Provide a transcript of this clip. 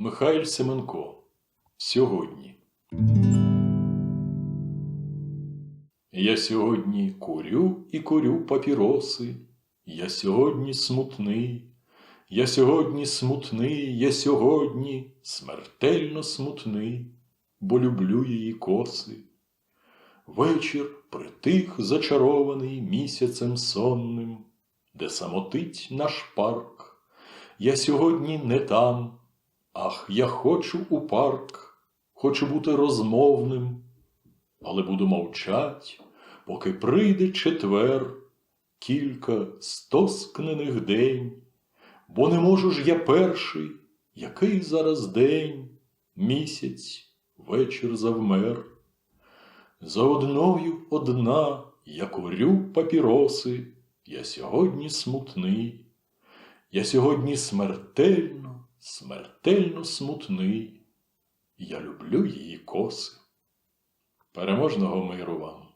Михайль Семенко. Сьогодні. Я сьогодні курю і курю папіроси. Я сьогодні смутний. Я сьогодні смутний, я сьогодні смертельно смутний, бо люблю її коси. Вечір притих зачарований місяцем сонним, де самотить наш парк. Я сьогодні не там, ах, я хочу у парк, хочу бути розмовним, але буду мовчать, поки прийде четвер, кілька стоскнених день, бо не можу ж я перший, який зараз день, місяць, вечір завмер. За одною одна я курю папіроси, я сьогодні смутний, я сьогодні смертельно, смертельно смутний, я люблю її коси. Переможного миру вам!